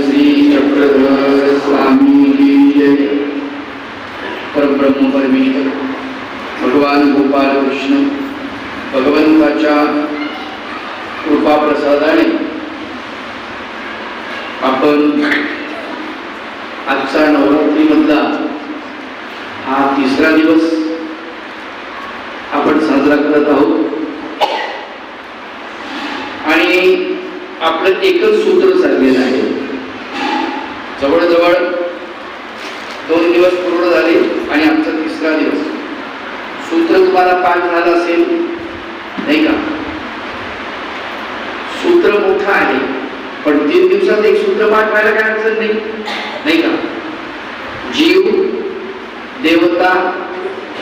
श्री चक्रधर स्वामी परब्रह्म परमेश्वर भगवान गोपाल कृष्ण भगवंताच्या कृपा प्रसादाने आपण आजचा नवरात्रीमधला हा तिसरा दिवस आपण साजरा करत आहोत आणि आपलं एकच सूत्र चाललेलं आहे जवळजवळ दोन दिवस पूर्ण झाले आणि आमचा तिसरा दिवस सूत्र तुम्हाला पाठ झालं असेल नाही का सूत्र मोठं आहे पण तीन दिवसात एक सूत्र पाठ व्हायला काय अडचण नाही नाही का जीव देवता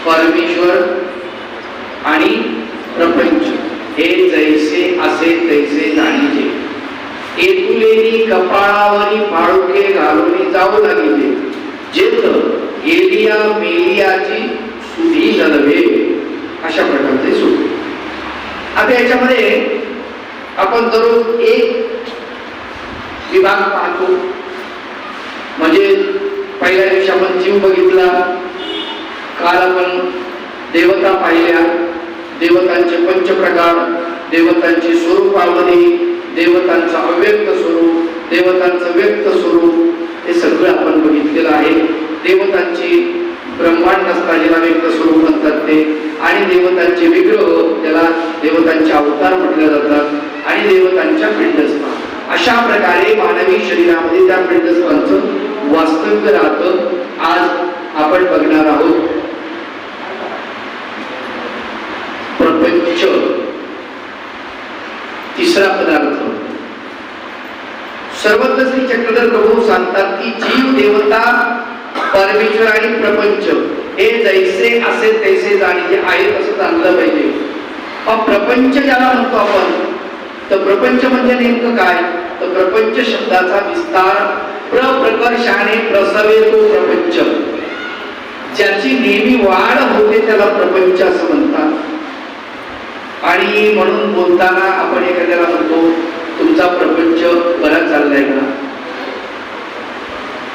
परमेश्वर आणि प्रपंच हे जैसे असे तैसे जाणीचे एकुलेनी कपाळावरी फाळुके घालून जाऊ लागिले. जेथ एलिया मेलियाची सुधी जलवे अशा प्रकारचे सूत्र आता याच्यामध्ये आपण दररोज एक विभाग पाहतो. म्हणजे पहिल्या दिवशी आपण जीव बघितला काल आपण देवता पाहिल्या देवतांचे पंचप्रकार देवतांची स्वरूपामध्ये देवतांचं अव्यक्त स्वरूप देवतांचं व्यक्त स्वरूप हे सगळं आपण बघितलेलं आहे. देवतांची ब्रह्मांड असता ज्याला व्यक्त स्वरूप म्हणतात ते. आणि देवतांचे विग्रह त्याला देवतांचे अवतार म्हटले जातात. आणि देवतांच्या पिंडस्था अशा प्रकारे मानवी शरीरामध्ये त्या पिंडस्थांचं वास्तव्य राहतं. आज आपण बघ आहोत प्रपंच तिसरा पदार्थ. सर्वत्र श्री चक्रधर प्रभू सांगतात की जीव देवता परमेश्वर आणि प्रपंच हे जैसे असे तैसे जाणीचे आहेत असं जाणलं पाहिजे. मग प्रपंच ज्याला म्हणतो आपण तर प्रपंच म्हणजे नेमकं काय? तर प्रपंच शब्दाचा विस्तार प्रप्रकर्षाने प्रसवे तो प्रपंच. ज्याची नेहमी वाढ होते त्याला प्रपंच असं म्हणतात. आणि म्हणून बोलताना आपण एखाद्याला म्हणतो तुमचा प्रपंच बरा चाललाय का?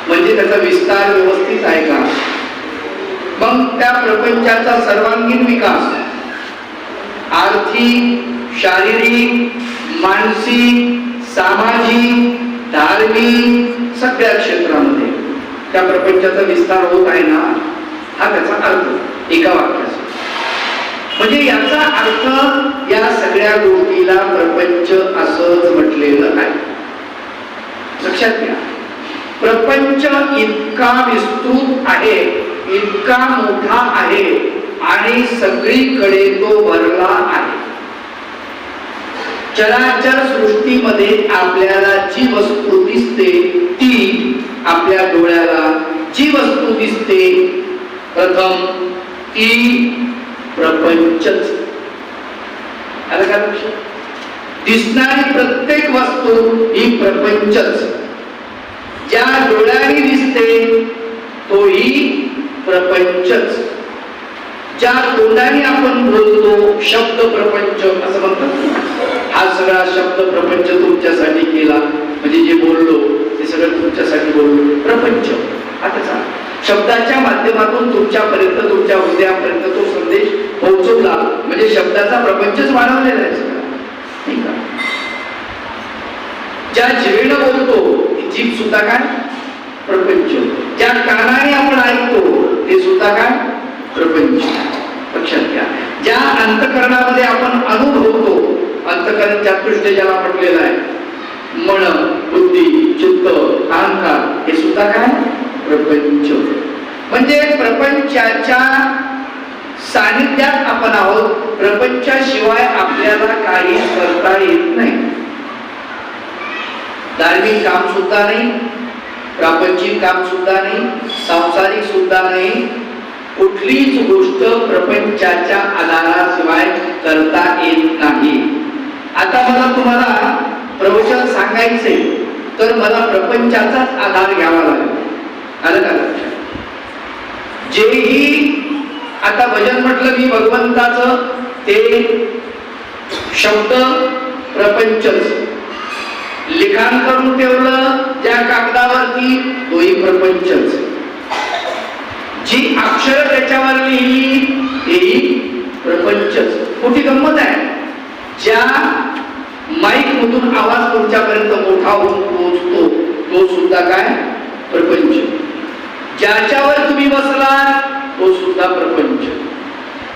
म्हणजे त्याचा विस्तार व्यवस्थित आहे का? मग त्या प्रपंचाचा सर्वांगीण विकास आर्थिक शारीरिक मानसिक सामाजिक धार्मिक सगळ्या क्षेत्रामध्ये त्या प्रपंचाचा विस्तार होत आहे ना? हा त्याचा अर्थ. एका वाक्याचा म्हणजे याचा अर्थ या सगळ्या गोष्टीला प्रपंच असंच म्हटलेलं आहे. लक्षात घ्या. प्रपंच इतका विस्तृत आहे इतका मोठा आहे आणि सगळीकडे तो भरला आहे. चराचर सृष्टीमध्ये आपल्याला जी वस्तू दिसते ती आपल्या डोळ्याला जी वस्तू दिसते. प्रथम ती प्रपंचच. आलं का दिसणारी प्रत्येक वस्तू ही प्रपंचच. ज्या डोळ्याने दिसते तोही प्रपंचच. ज्या तोंडाने आपण बोलतो शब्द प्रपंच असं म्हणतात हा सगळा शब्द प्रपंच तुमच्यासाठी केला. म्हणजे जे बोललो ते सगळं तुमच्यासाठी बोललो. प्रपंच. आता सांग. शब्दाच्या माध्यमातून तुमच्यापर्यंत तुमच्या हृदयापर्यंत तो संदेश पोहोचवला. म्हणजे शब्दाचा प्रपंचच वाढवलेला आहे. ठीक आहे ज्या जीवेनं बोलतो ती जीभ सुद्धा काय? प्रपंच. ज्या कानाने आपण ऐकतो ते सुद्धा काय? प्रपंच. लक्षात घ्या. ज्या अंतकरणामध्ये आपण अनुभवतो अंतकरण चातुष्ट ज्याला म्हटलेलं आहे मन बुद्धी चित्त अहंकार हे सुद्धा काय? प्रपंच. म्हणजे प्रपंचाच्या सानिध्यात आपण आहोत. प्रपंचाशिवाय आपल्याला काही करता येत नाही. धार्मिक काम सुद्धा नाही प्रापंचिक काम सुद्धा नाही सांसारिक सुद्धा नाही. कुठलीच गोष्ट प्रपंचाच्या आधाराशिवाय करता येत नाही. आता मला तुम्हाला प्रवचन सांगायचे तर मला प्रपंचाचाच आधार घ्यावा लागेल. आलं. का जेही आता भजन म्हटलं मी भगवंताचं ते शब्द प्रपंचच. लिखाण करून ठेवलं ज्या तोही प्रपंचच. जी अक्षर त्याच्यावर लिहिली तेही प्रपंचच. मोठी गंमत आहे. ज्या माईक मधून आवाज तुमच्यापर्यंत मोठा होऊन पोहोचतो तो सुद्धा काय? प्रपंच. ज्याच्यावर तुम्ही बसलात तो सुद्धा प्रपंच.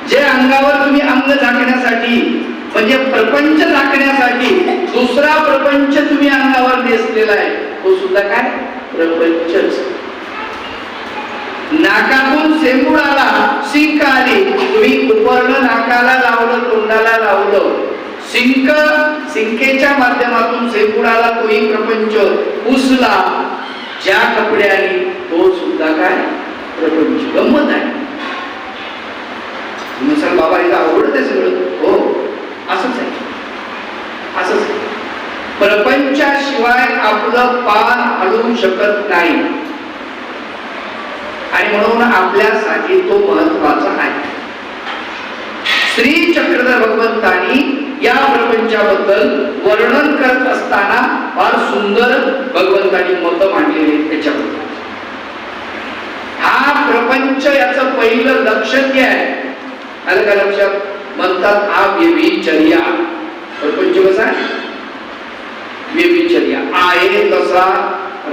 जे अंगावर तुम्ही अंग झाकण्यासाठी म्हणजे प्रपंच झाकण्यासाठी दुसरा प्रपंच तुम्ही अंगावर नेसलेला आहे तो सुद्धा काय? प्रपंचच. नाकातून सेंबूड आला सिंक आली तुम्ही उपरणं नाकाला लावलं तोंडाला लावलं. सिंक सिंकेच्या माध्यमातून सेंबूड आला तोही प्रपंच. पुसला. ज्या कपड्याने तो सुद्धा काय? प्रपंच गंमत आहे. नसल बाबा इथं आवडत आहे सगळं. हो असंच आहे. असंच प्रपंचाशिवाय आपलं पान हलवू शकत नाही. आणि म्हणून आपल्यासाठी तो महत्त्वाचा आहे. श्री चक्रधर भगवंतानी या प्रपंचाबद्दल वर्णन करत असताना फार सुंदर भगवंतानी मत मांडलेली त्याच्याबद्दल. हा प्रपंच याचं पहिलं लक्षण काय आहे. आलं का लक्षात? म्हणतात हा व्यभिचर्या. प्रपंच कसा? आहे व्यभिचर्या. आहे तसा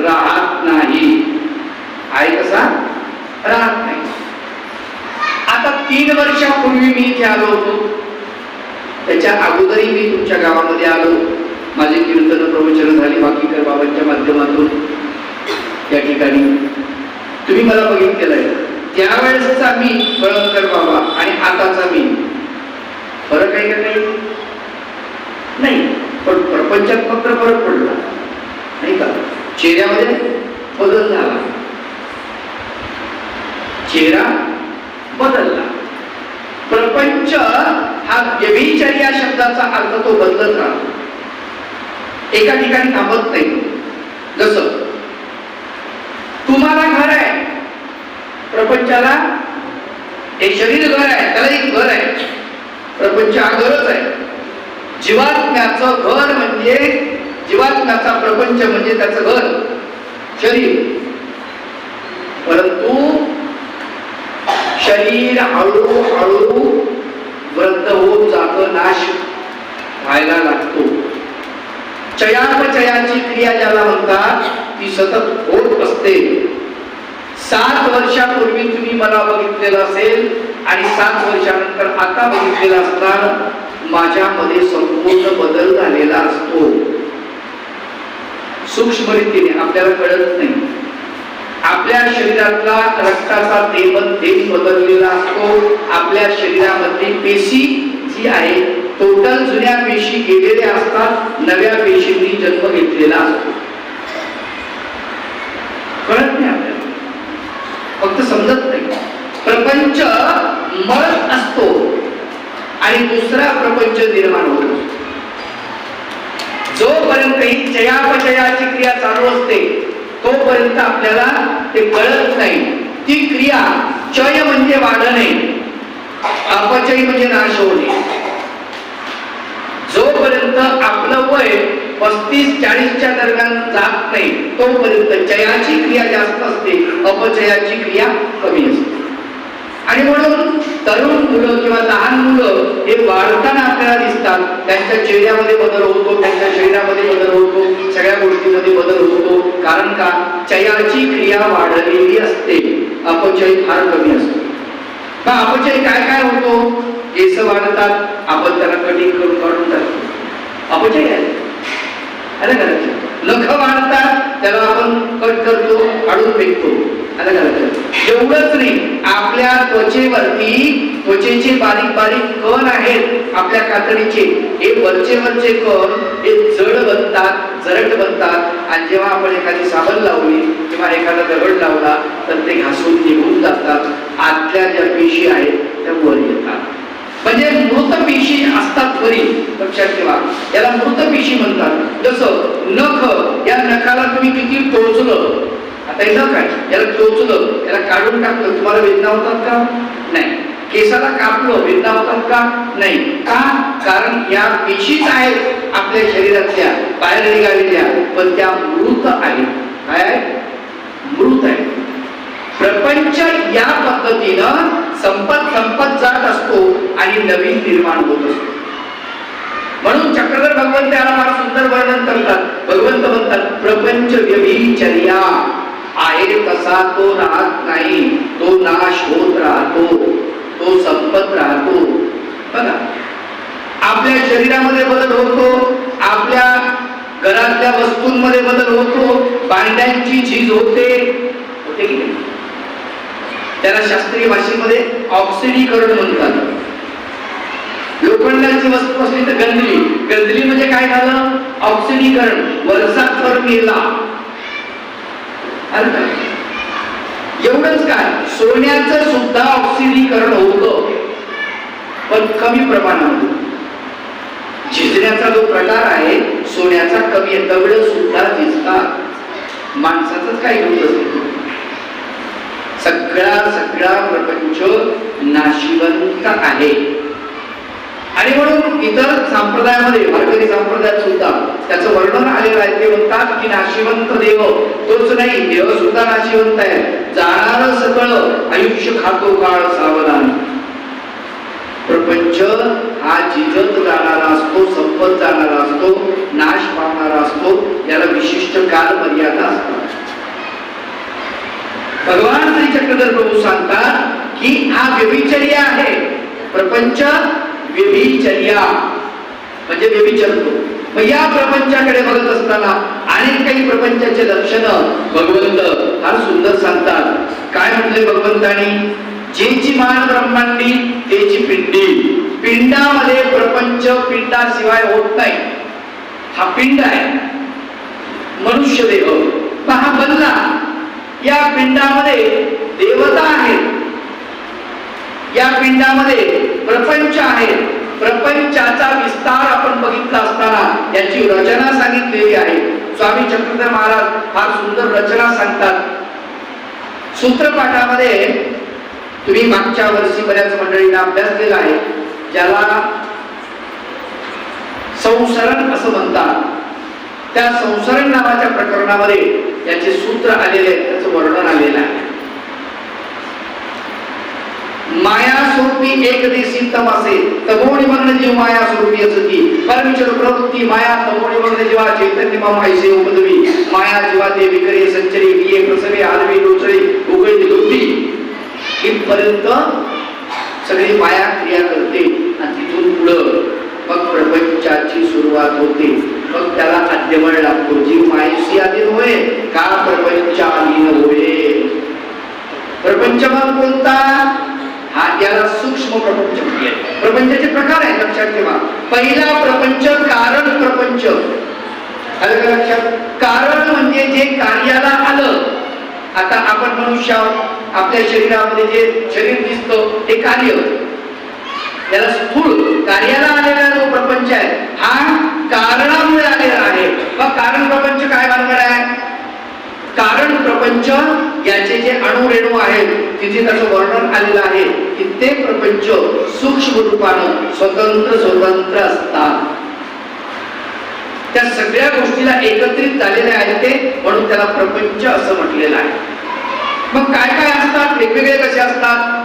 राहत नाही. आहे कसा राहत नाही. आता तीन वर्षापूर्वी मी इथे आलो होतो. त्याच्या अगोदरही मी तुमच्या गावामध्ये आलो. माझी कीर्तन प्रवचन झाली बाकीकर बाबांच्या माध्यमातून. या ठिकाणी तुम्ही मला बघितलेलं आहे त्यावेळेसचा मी कळमकर बाबा आणि आताचा मी. फरक आहे का काही? नाही. पण प्रपंचात मात्र फरक पडला. नाही का? चेहऱ्यामध्ये बदल झाला. चेहरा बदलला. प्रपंच हा व्यभिचारी या शब्दाचा अर्थ तो बदलत राहतो. एका ठिकाणी थांबत नाही. जसं तुम्हाला घर आहे प्रपंचाला एक शरीर घर आहे त्याला एक घर आहे. प्रपंच हा घरच आहे. जीवात्म्याचं घर म्हणजे जीवात्म्याचा प्रपंच म्हणजे त्याचं घर शरीर. परंतु शरीर हळूहळू वृद्ध होत जात नाश व्हायला लागतो. चयापचयाची क्रिया ज्याला म्हणतात ती सतत होत असते. सात वर्षापूर्वी तुम्ही मला बघितलेलं असेल आणि सात वर्षानंतर आता बघितलेला असताना माझ्यामध्ये संपूर्ण बदल झालेला असतो. सूक्ष्मरीतीने आपल्याला कळत नाही. आपल्या शरीरातला रक्ताचा थेंब थेंब बदललेला असतो. आपल्या शरीरामध्ये पेशी जी आहे टोटल जुन्या पेशी गेलेल्या असतात नव्या पेशींनी जन्म घेतलेला असतो कळत नाही आपल्याला फक्त समजत नाही. प्रपंच मळत असतो आणि दुसरा प्रपंच निर्माण होतो. जोपर्यंत ही चयापचयाची क्रिया चालू असते तोपर्यंत आपल्याला ते कळत नाही. ती क्रिया चय म्हणजे वाढणे अपचय म्हणजे नाश होणे. जोपर्यंत आपलं वय पस्तीस चाळीसच्या दरम्यान जात नाही तोपर्यंत चयाची क्रिया जास्त असते अपचयाची क्रिया कमी असते. आणि म्हणून तरुण मुलं किंवा लहान मुलं हे वाढताना आपल्याला दिसतात. त्यांच्या चेहऱ्यामध्ये बदल होतो त्यांच्या शरीरामध्ये बदल होतो सगळ्या गोष्टीमध्ये बदल होतो. कारण का? चयाची क्रिया वाढलेली असते. अपचय फार कमी असतो. मग अपचय काय काय होतो? केस वाढतात आपण त्याला कटिंग करून काढून टाकतो. अपचय आहे. आलं नख वाढतात त्याला आपण कट करतो काढून फेकतो. एवढंच नाही. आपल्या त्वचेवरती त्वचेचे बारीक बारीक कण आहेत आपल्या कातडीचे. हे वरचे वरचे कण हे जड बनतात जरट बनतात. आणि जेव्हा आपण एखादी साबण लावली किंवा एखादा दगड लावला तर ते घासून निघून जातात. आतल्या ज्या पेशी आहेत त्या वर येतात. म्हणजे मृत पेशी असतात तरी लक्षात ठेवा. याला मृत पेशी म्हणतात. जसं नख या नखाला तुम्ही किती टोचलं? आता हे नख आहे. याला टोचलं याला काढून टाकलं. तुम्हाला वेदना होतात का? नाही. केसाला कापलं वेदना होतात का? नाही. का? कारण या पेशीच आहेत आपल्या शरीरातल्या बाहेर निघालेल्या. पण त्या मृत आहेत. काय प्रपंच या पद्धतीनं संपत संपत जात असतो आणि नवीन निर्माण होत असतो. म्हणून चक्रधर भगवंत याला फार सुंदर वर्णन करतात. भगवंत म्हणतात प्रपंच व्यभिचर्या आहे तसा तो राहत नाही तो नाश होत राहतो तो संपत राहतो. बघा आपल्या शरीरामध्ये बदल होतो आपल्या घरातल्या वस्तूंमध्ये बदल होतो भांड्यांची झीज होते होते की नाही? त्याला शास्त्रीय भाषेमध्ये ऑक्सिडीकरण म्हणतात. लोखंडाची वस्तू असली तर गंधली. गंधली म्हणजे काय झालं? ऑक्सिडीकरण. वरचा थर मेला. एवढंच काय? सोन्याचं सुद्धा ऑक्सिडीकरण होतं. पण कमी प्रमाणात झिजण्याचा जो प्रकार आहे सोन्याचा कमी दगड सुद्धा झिजतात. माणसाच काही होत. असेल सगळा सगळा प्रपंच नाशिवंत आहे. आणि म्हणून इतर संप्रदायामध्ये वारकरी संप्रदायात सुद्धा त्याचं वर्णन आलेलं आहे. ते म्हणतात की नाशिवंत देव तोच नाही देव सुद्धा नाशिवंत आहे. जाणार सगळं आयुष्य खातो काळ सावधान. प्रपंच हा जिजत जाणारा असतो संपत जाणारा असतो नाश पावणारा असतो याला विशिष्ट काल मर्यादा असतात. भगवान श्री चक्रधर प्रभू सांगतात की हा व्यभिचर्या आहे. प्रपंच व्यभिचर्या. म्हणजे व्यभिचरतो मग या प्रपंचाकडे बघत असताना अनेक काही प्रपंचाचे लक्षण भगवंत फार सुंदर सांगतात. काय म्हटले भगवंतानी? जेची मान ब्रह्मांडी तेची पिंडी. पिंडामध्ये प्रपंच पिंडाशिवाय होत नाही. हा पिंड आहे. मनुष्य देह हा बनला या पिंडामध्ये देवता आहेत. या पिंडामध्ये प्रपंच आहे प्रपंचाचा विस्तार आपण बघितला असताना याची रचना सांगितलेली आहे. स्वामी चक्रधर महाराज फार सुंदर रचना सांगतात. सूत्रपाठामध्ये तुम्ही मागच्या वर्षी बऱ्याच मंडळींना अभ्यास केला आहे. ज्याला संसरण असं म्हणतात. त्या संसारण नावाच्या प्रकरणामध्ये याचे सूत्र आलेले आहे त्याचं वर्णन आलेलं आहे. माया स्वरूपी एक दिवशी तमासे तमोणी वर्ण जीव माया स्वरूपी असं की परमेश्वर प्रवृत्ती माया तमोणी वर्ण जीवा चैतन्य मम उपदवी माया जीवा ते विकरे संचरी बिये प्रसवे आलवी लोचळे उकळी लोटी इथपर्यंत सगळी माया क्रिया करते आणि तिथून पुढं मग प्रपंचाची सुरुवात होते. मग त्याला अध्यमळ लागतो. जीव मायेशी आधी होय का प्रपंचाधीन होय? प्रपंच मग कोणता? हा त्याला सूक्ष्म प्रपंच म्हणजे प्रपंचाचे प्रकार आहेत लक्षात ठेवा. पहिला प्रपंच कारण प्रपंच. आलं का लक्षात? कारण म्हणजे जे कार्याला आलं. आता आपण मनुष्य आहोत. आपल्या शरीरामध्ये जे शरीर दिसतं ते कार्य. त्याला स्थूल कार्याला आलेला जो प्रपंच आहे हा कारणामुळे आलेला आहे. मग कारण प्रपंच काय भानगड आहे? कारण प्रपंच याचे जे अणुरेणू आहेत तिथे त्याचं वर्णन आलेलं आहे की ते प्रपंच सूक्ष्म रूपानं स्वतंत्र स्वतंत्र असतात. त्या सगळ्या गोष्टीला एकत्रित झालेले आहेत ते म्हणून त्याला प्रपंच असं म्हटलेलं आहे. मग काय काय असतात? वेगवेगळे कसे असतात?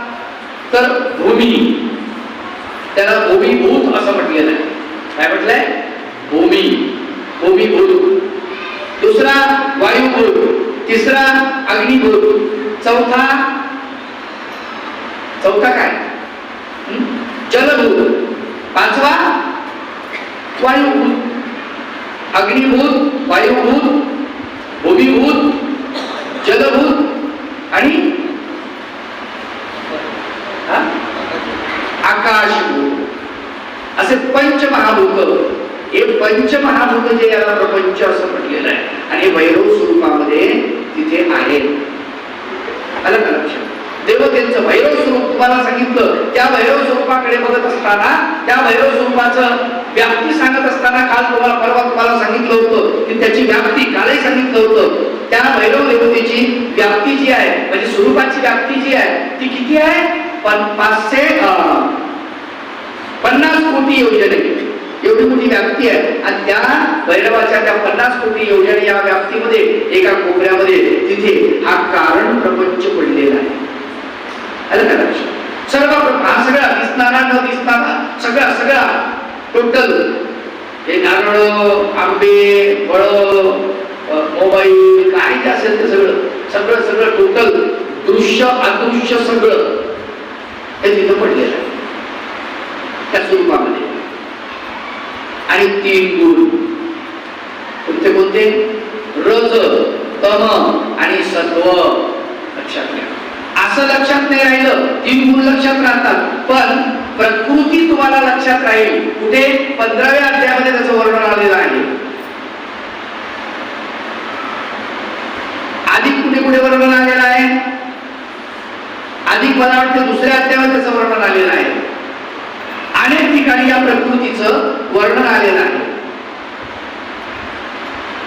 तर भूमी. त्याला भूमिभूत असं म्हटलेलं आहे काय म्हटलंय? भूमी. भूमिभूत दुसरा वायुभूत. तिसरा अग्निभूत. चौथा चौथा काय? जलभूत. पाचवा वायुभूत. अग्निभूत वायुभूत भूमिभूत जलभूत आणि आकाशभूत. असे पंचमहाभूत हे पंचमहाभूत जे याला प्रपंच असं म्हटलेलं आहे. आणि भैरव स्वरूपामध्ये तिथे आहे. आलं का लक्षात देवतेचं भैरव स्वरूप तुम्हाला सांगितलं. त्या भैरव स्वरूपाकडे बघत असताना त्या भैरव स्वरूपाचं व्याप्ती सांगत असताना काल तुम्हाला परवा तुम्हाला सांगितलं होतं की त्याची व्याप्ती कालही सांगितलं होतं. त्या भैरव देवतेची व्याप्ती जी आहे म्हणजे स्वरूपाची व्याप्ती जी आहे ती किती आहे? पण पाचशे पन्नास कोटी योजने. एवढी मोठी व्याप्ती आहे. आणि त्या भैरवाच्या त्या पन्नास कोटी योजने या व्याप्तीमध्ये एका कोपऱ्यामध्ये तिथे हा कारण प्रपंच पडलेला आहे. आलं का सर्व हा सगळा दिसणारा न दिसणारा सगळा सगळा टोटल हे नारळ आंबे फळ मोबाईल काय जे असेल ते सगळं सगळं सगळं टोटल दृश्य अदृश्य सगळं हे तिथं पडलेलं आहे. त्या स्वरूपामध्ये. आणि तीन गुण कोणते कोणते? रज तम आणि सत्व लक्षात घ्या. असं लक्षात नाही राहिलं तीन गुण लक्षात राहतात. पण प्रकृती तुम्हाला लक्षात राहील. कुठे? पंधराव्या अध्यायामध्ये त्याचं वर्णन आलेलं आहे. अधिक कुठे कुठे वर्णन आलेलं आहे? अधिक मला वाटतं दुसऱ्या अध्यायामध्ये त्याचं वर्णन आलेलं आहे. अनेक ठिकाणी या प्रकृतीचं वर्णन आलेलं आहे.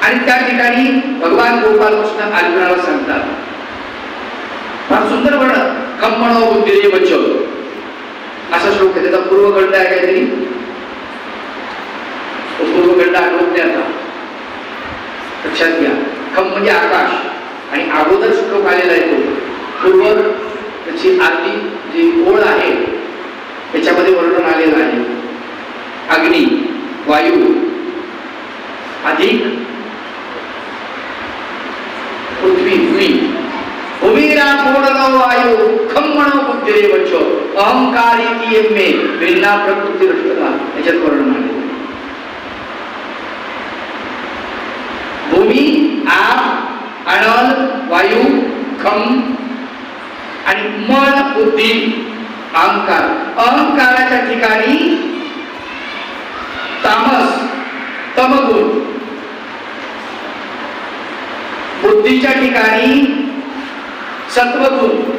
आणि त्या ठिकाणी भगवान गोपालकृष्ण अर्जुनाला सांगतात. फार सुंदर वर्णन. खम्मणो हो बुद्धिरे बच्चव असा श्लोक आहे. त्याचा पूर्वखंड आहे काहीतरी. तो पूर्वखंड आठवत नाही आता. लक्षात घ्या. खम म्हणजे आकाश. आणि अगोदर श्लोक आलेला आहे तो. पूर्व त्याची आधी जी ओळ आहे त्याच्यामध्ये वर्णन आलेलं आहे. अग्नी वायू अधिक पृथ्वी भूमी भूमीरा पूर्ण वायू खम्मण बुद्धिरे वचो अहंकारी ती भिन्ना प्रकृती रष्टता याच्यात वर्णन आले भूमी आप अनल वायू खम आणि मन बुद्धी. अहंकार. अहंकाराच्या ठिकाणी तामस तमगुण. बुद्धीच्या ठिकाणी सत्वगुण.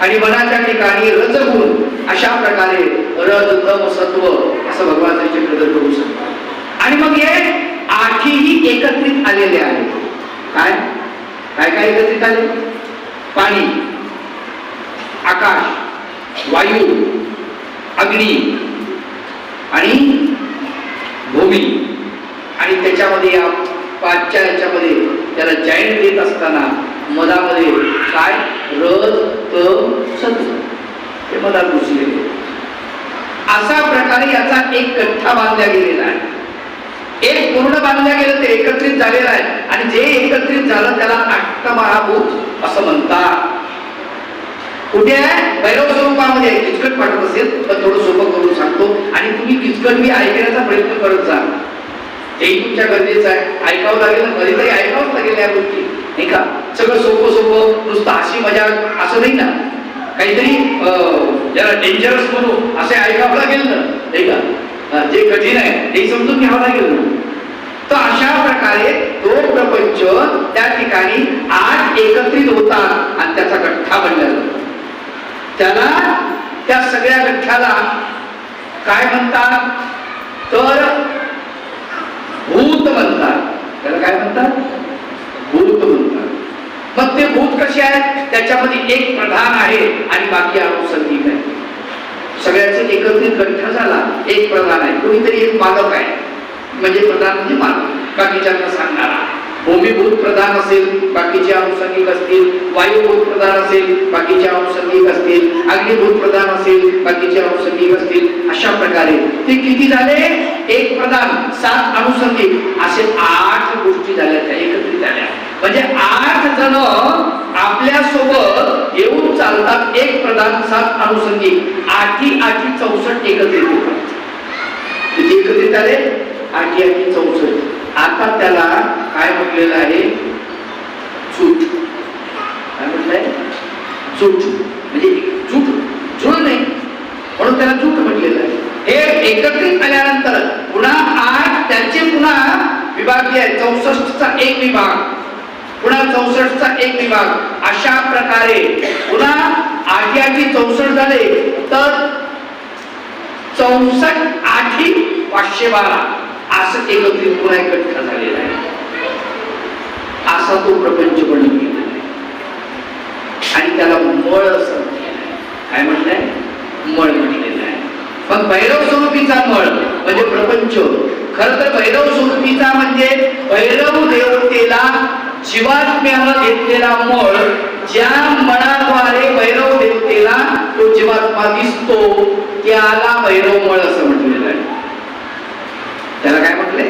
आणि मनाच्या ठिकाणी रजगुण. अशा प्रकारे रज तम सत्व असं भगवान श्री करू शकतात. आणि मग हे आठही एकत्रित आलेले आहेत. काय? काय काय एकत्रित आले? पाणी. आकाश वायू अग्नी आणि भूमी. आणि त्याच्यामध्ये या पाचच्या याच्यामध्ये त्याला जॉईंट देत असताना मधामध्ये काय? रज त सत्व. हे मधात घुसलेले. असा प्रकारे याचा एक कठ्ठा बांधला गेलेला आहे. एक पूर्ण बांधल्या गेलं ते एकत्रित झालेलं आहे. आणि जे एकत्रित झालं त्याला अष्टमहाभूत असं म्हणतात. कुठे आहे? भैरव स्वरूपामध्ये किचकट वाटत असेल तर थोडं सोपं करून सांगतो. आणि तुम्ही किचकट मी ऐकण्याचा प्रयत्न करत जा. तेही तुमच्या गरजेचं आहे. ऐकावं लागेल कधीतरी ऐकावंच लागेल या गोष्टी. नाही का? सगळं सोपं सोपं नुसतं अशी मजा असं नाही ना? काहीतरी जरा ज्याला डेंजरस म्हणू असे ऐकावं लागेल ना? नाही का? जे कठीण आहे ते समजून घ्यावं लागेल ना? तर अशा प्रकारे तो प्रपंच त्या ठिकाणी आठ एकत्रित होतात आणि त्याचा गठ्ठा बनला. जातो त्याला त्या सगळ्या गठ्ठ्याला काय म्हणतात? तर भूत म्हणतात. त्याला काय म्हणतात? भूत म्हणतात. मग ते भूत कसे आहेत? त्याच्यामध्ये एक प्रधान आहे आणि बाकी अनुसंधिक आहे. सगळ्याचे एकत्रित गठ्ठा झाला. एक प्रधान आहे. कोणीतरी एक मालक आहे. म्हणजे प्रधान म्हणजे मालक. बाकीच्यांना सांगणारा. भूमिभूत प्रधान असेल बाकीचे अनुसंगिक असतील वायुभूत प्रधान असेल बाकीचे अनुसंगिक असतील अग्निभूत प्रधान असेल बाकीचे अनुसंगिक असतील अशा प्रकारे. ते किती झाले? एक प्रधान सात अनुषंगिक असे आठ गोष्टी झाल्या त्या एकत्रित झाल्या. म्हणजे आठ जण आपल्यासोबत येऊन चालतात एक प्रधान सात अनुषंगिक आठी आठी चौसष्ट एकत्रित होतात. एकत्रित आले आठी आठी चौसष्ट. आता त्याला काय म्हटलेलं आहे? झूट काय म्हटलंय? झूट म्हणजे झूट जुळ नाही. म्हणून त्याला झूट म्हटलेलं आहे. हे एकत्रित आल्यानंतर पुन्हा आठ त्यांचे पुन्हा विभाग जे आहे चौसष्टचा एक विभाग. पुन्हा चौसष्टचा एक विभाग. अशा प्रकारे पुन्हा आठी आठी चौसष्ट झाले तर चौसष्ट आठी पाचशे बारा. असं एकत्रित पुन्हा एकत्र झालेलं आहे. असा तो प्रपंच बनून आहे आणि त्याला मळ असं काय म्हणलंय मळ म्हटलेलं आहे. मग भैरव स्वरूपीचा मळ म्हणजे प्रपंच. खर तर भैरव स्वरूपीचा म्हणजे भैरव देवतेला जीवात्म्याला घेतलेला मळ ज्या मळाद्वारे भैरव देवतेला तो जीवात्मा दिसतो त्याला भैरव मळ असं म्हटलेलं आहे. त्याला काय म्हटलंय?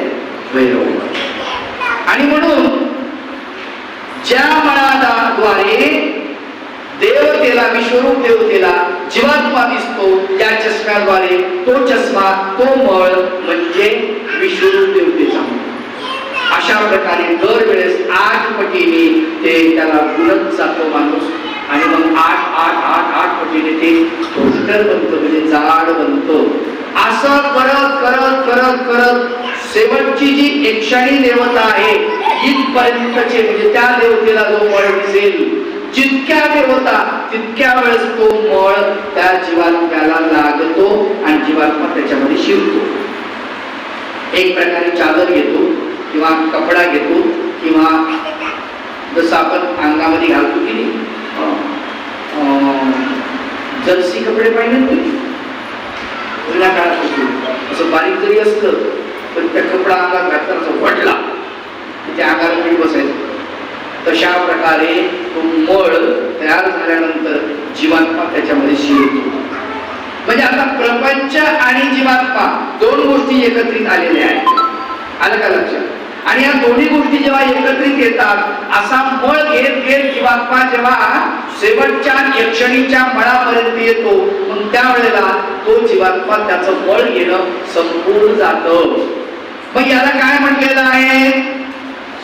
भैरव मळ. आणि म्हणून ज्या मनाद्वारे देवतेला विश्वरूप देवतेला जीवात्मा दिसतो त्या चष्म्याद्वारे तो चष्मा तो मळ म्हणजे विश्वरूप देवतेचा अशा प्रकारे दरवेळेस आठ पटीने ते त्याला बुलत जातो माणूस आणि मग आठ आठ आठ आठ पटीने ते धोष्टर बनतो म्हणजे जाड बनतो असं करत करत करत करत शेवटची जी एकशणी देवता आहे इथपर्यंतचे म्हणजे त्या देवतेला जो मळ दिसेल जितक्या देवता तितक्या वेळेस तो मळ त्या जीवात्म्याला लागतो आणि जीवात्मा त्याच्यामध्ये शिरतो. एक प्रकारे चादर घेतो किंवा कपडा घेतो किंवा जसं आपण अंगामध्ये घालतो की नाही जर्सी कपडे पाहिजे तुम्ही? जुन्या काळात होतो. असं बारीक जरी असलं पण त्या कपडा अंगात घातला असं पडला त्या अंगाला पीठ बसायचं. तशा प्रकारे तो मळ तयार झाल्यानंतर जीवात्मा त्याच्यामध्ये शिरतो म्हणजे आता प्रपंच आणि जीवात्मा दोन गोष्टी एकत्रित आलेल्या आहेत. आलं का लक्षात? आणि या दोन्ही गोष्टी जेव्हा एकत्रित येतात असा मळ घेत घेत जीवात्मा जेव्हा शेवटच्या यक्षणीच्या मळापर्यंत येतो मग त्यावेळेला तो जीवात्मा त्याचं मळ घेणं संपूर्ण जात. मग याला काय म्हटलेलं आहे?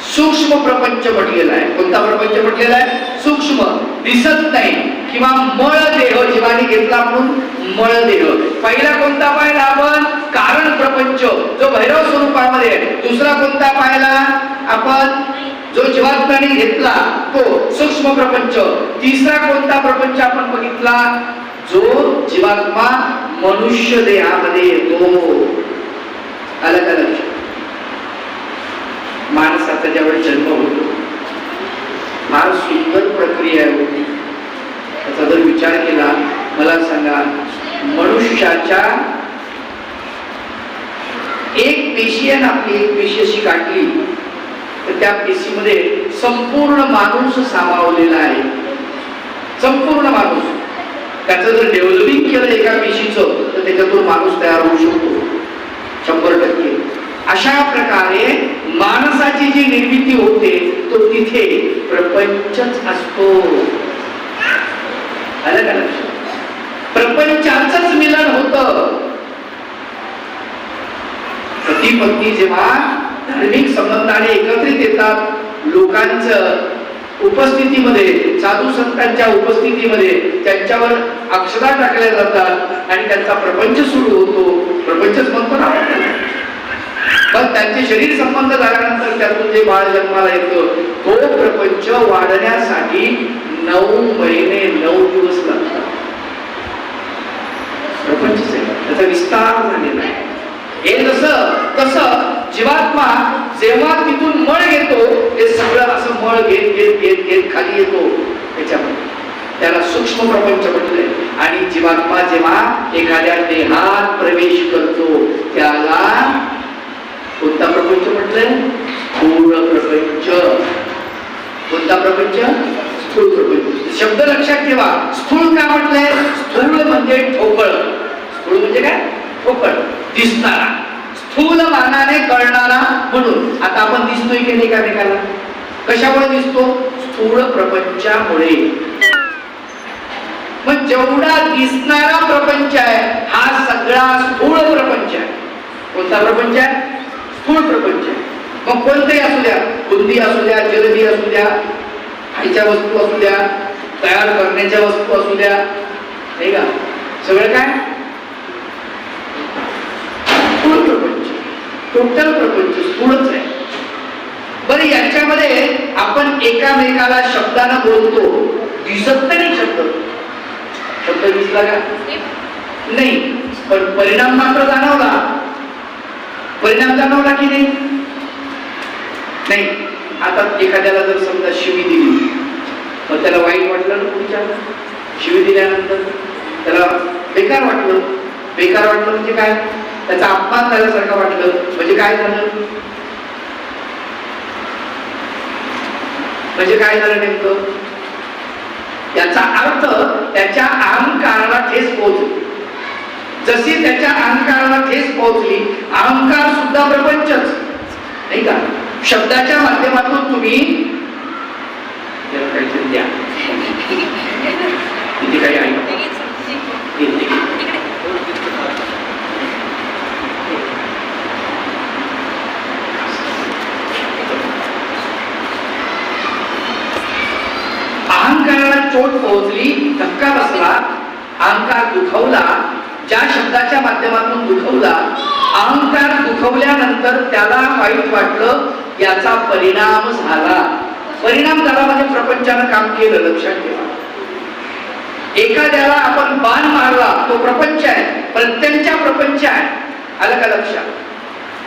सूक्ष्म प्रपंच म्हटलेला आहे. कोणता प्रपंच म्हटलेला आहे? सूक्ष्म. दिसत नाही. किंवा मळ देह जीवाने घेतला म्हणून मळ देह. पहिला कोणता पाहिला आपण? कारण प्रपंच. जो भैरव स्वरूपामध्ये दुसरा कोणता पाहिला? आपण? जो जीवात्म्याने घेतला तो सूक्ष्म प्रपंच. तिसरा कोणता प्रपंच आपण बघितला? जो जीवात्मा मनुष्य देहामध्ये येतो. आलं का लक्षात? माणसाचा ज्यावेळी जन्म होतो फार सुंदर प्रक्रिया होती. त्याचा जर विचार केला मला सांगा मनुष्याच्या एक पेशी आहे ना आपली एक पेशी अशी काढली तर त्या पेशीमध्ये संपूर्ण माणूस सामावलेला आहे. संपूर्ण माणूस. त्याचं जर डेव्हलपिंग केलं एका पेशीचं तर त्याच्यातून माणूस तयार होऊ शकतो. शंभर टक्के. अशा प्रकारे जी निर्मिती होते तो तिथे प्रपंचच असतो. आलं का लक्षात? प्रपंचाच मिलन होत. पती पत्नी जेव्हा धार्मिक संबंधाने एकत्रित येतात लोकांचं उपस्थितीमध्ये साधू संतांच्या उपस्थितीमध्ये त्यांच्यावर अक्षरा टाकल्या जातात आणि त्यांचा प्रपंच सुरू होतो. प्रपंचच म्हणतो ना पण त्यांचे शरीर संबंध झाल्यानंतर त्यातून जे बाळ जन्माला येतं तो प्रपंच वाढण्यासाठी नऊ महिने नऊ दिवस लागतात. प्रपंच त्याचा विस्तार झालेला आहे. हे जसं तसं जीवात्मा जेव्हा तिथून मळ घेतो ते सगळं असं मळ घेत घेत घेत घेत खाली येतो त्याच्यामध्ये. त्याला सूक्ष्म प्रपंच म्हटलंय आणि जीवात्मा जेव्हा एखाद्या देहात प्रवेश करतो त्याला कोणता प्रपंच म्हटलंय? पूर्ण प्रपंच. कोणता प्रपंच? स्थूळ प्रपंच. शब्द लक्षात ठेवा. स्थूळ का म्हटलंय? स्थूळ म्हणजे ठोकळ. स्थूळ म्हणजे काय? ठोकळ. दिसणारा. स्थूल मानाने कळणारा म्हणून. आता आपण दिसतोय की नाही एकामेकाला? कशामुळे दिसतो? स्थूळ प्रपंचामुळे. मग जेवढा दिसणारा प्रपंच आहे हा सगळा स्थूळ प्रपंच आहे. कोणता प्रपंच आहे? स्थूळ प्रपंच. मग कोणतेही असू द्या बुंदी असू द्या जलदी असू द्या खायच्या वस्तू असू द्या तयार करण्याच्या वस्तू असू द्या नाही का? सगळं काय? स्थूळ प्रपंच. टोटल प्रपंच स्थूळच आहे. बरं याच्यामध्ये आपण एकामेकाला शब्दानं बोलतो. दिसत नाही शब्द. शब्द दिसला का? नाही. पण परिणाम मात्र जाणवला. परिणाम जाणवला की नाही? नाही. आता एखाद्याला जर समजा शिवी दिली मग त्याला वाईट वाटलं ना पुढच्या शिवी दिल्यानंतर? त्याला बेकार वाटलं. बेकार वाटलं म्हणजे काय? त्याचा अपमान झाल्यासारखं वाटलं. म्हणजे काय झालं? म्हणजे काय झालं नेमकं? याचा अर्थ त्याच्या अहंकाराला ठेस पोहोचली. जशी त्याच्या अहंकाराला ठेस पोहोचली अहंकार सुद्धा प्रपंचच. नाही का? शब्दाच्या माध्यमातून तुम्ही काहीतरी द्या. किती काही आहे? अहंकाराला चोट पोहोचली धक्का बसला अहंकार दुखवला ज्या शब्दाच्या माध्यमातून दुखवला अहंकार दुखवल्यानंतर त्याला वाईट वाटलं याचा परिणाम झाला. परिणाम झाला म्हणजे प्रपंचानं काम केलं लक्षात ठेवा. एखाद्याला आपण बाण मारला तो प्रपंच आहे प्रत्यंच्या प्रपंच आहे. आलं का लक्षात?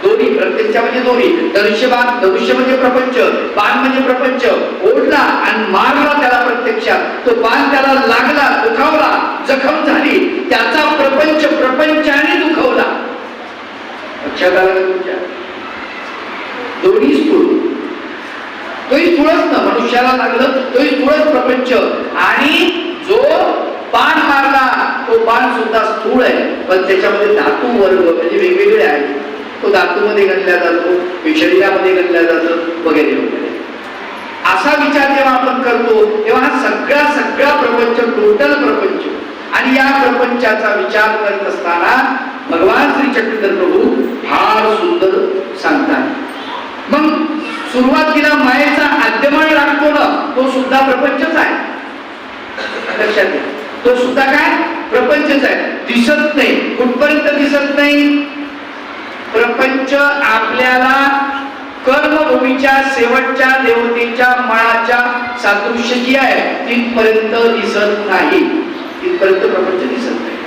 दोन्ही प्रत्यक्ष म्हणजे दोन्ही. धनुष्यबाण धनुष्य म्हणजे प्रपंच बाण म्हणजे प्रपंच ओढला आणि मारला त्याला प्रत्यक्षात तो बाण त्याला लागला दुखावला जखम झाली. त्याचा प्रपंच प्रपंचाने दुखवला. लक्षात तुमच्या? दोन्ही स्थूळ. तोही स्थूळच ना मनुष्याला लागलं तोही स्थूळच प्रपंच. आणि जो बाण मारला तो बाण सुद्धा स्थूळ आहे. पण त्याच्यामध्ये धातू वर्ग म्हणजे वेगवेगळे आहेत. तो धातूमध्ये गणला जातो शरीरामध्ये गणला जातो वगैरे वगैरे. असा विचार जेव्हा आपण करतो तेव्हा हा सगळा सगळा प्रपंच टोटल प्रपंच. आणि या प्रपंचाचा विचार करत असताना भगवान श्री चक्रधर प्रभू फार सुंदर सांगतात. मग सुरुवातीला मायेचा आद्यमान लागतो ना तो सुद्धा प्रपंचच आहे. लक्षात घ्या. तो सुद्धा काय? प्रपंचच आहे. दिसत नाही. कुठपर्यंत दिसत नाही? प्रपंच आपल्याला कर्मभूमीच्या शेवटच्या देवतेच्या मळाच्या सादृश्य जी आहे. तिथपर्यंत दिसत नाही. तिथपर्यंत प्रपंच दिसत नाही.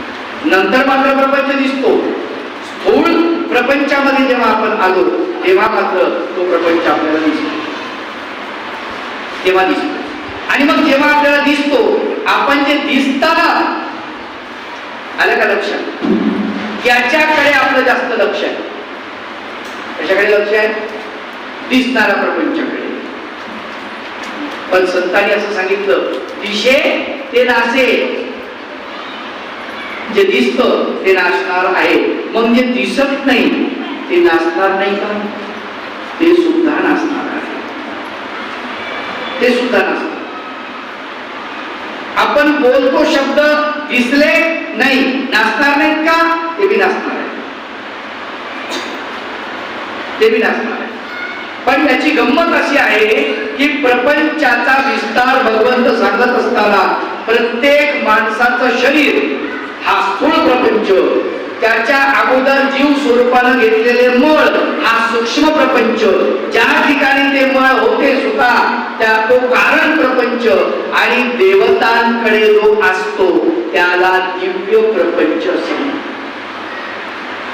नंतर मात्र प्रपंच दिसतो. स्थूल प्रपंचामध्ये जेव्हा आपण आलो तेव्हा मात्र तो प्रपंच आपल्याला दिसतो. तेव्हा दिसतो. आणि मग जेव्हा आपल्याला दिसतो आपण जे दिसताना आलं का लक्षात? याच्याकडे आपलं जास्त लक्ष आहे. कशाकडे लक्ष आहे. दिसणारा प्रपंचाकडे पण संतांनी असं सांगितलं दिशे ते नासे. जे दिसत ते नाचणार आहे. मग जे दिसत नाही ते नाचणार नाही का? ते सुद्धा नाचणार आहे. ते सुद्धा नाचणार आपण बोलतो शब्द दिसले नाही नाचणार नाहीत का? ते बी नाचणार आहे. ते बी नाचणार आहे. पण त्याची गंमत अशी आहे की प्रपंचाचा विस्तार भगवंत सांगत असताना प्रत्येक माणसाचं शरीर हा स्थूळ प्रपंच त्याच्या अगोदर जीव स्वरूपानं घेतलेले मळ हा सूक्ष्म प्रपंच. ज्या ठिकाणी ते मळ होते सुद्धा त्या तो कारण प्रपंच आणि देवतांकडे जो असतो त्याला दिव्य प्रपंच असे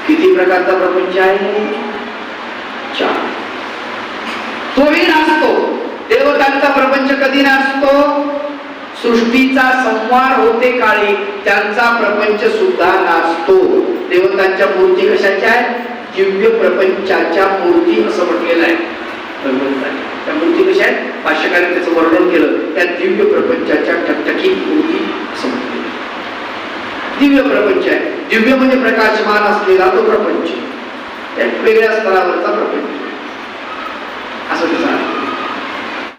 किती प्रकारचा प्रपंच आहे? चार तोही नाचतो देवतांचा प्रपंच कधी नाचतो सृष्टीचा संवार होते काळी त्यांचा प्रपंच सुद्धा नाचतो देवतांच्या मूर्ती कशाच्या आहेत? दिव्य प्रपंचाच्या मूर्ती असं म्हटलेलं आहे. त्या मूर्ती कशा आहेत? भाष्यकाने त्याचं वर्णन केलं. त्या दिव्य प्रपंचाच्या टकटकीत मूर्ती असं म्हटलेलं दिव्य प्रपंच आहे. दिव्य म्हणजे प्रकाशमान असलेला तो प्रपंच. त्या वेगळ्या स्तरावरचा प्रपंच असं त्याचं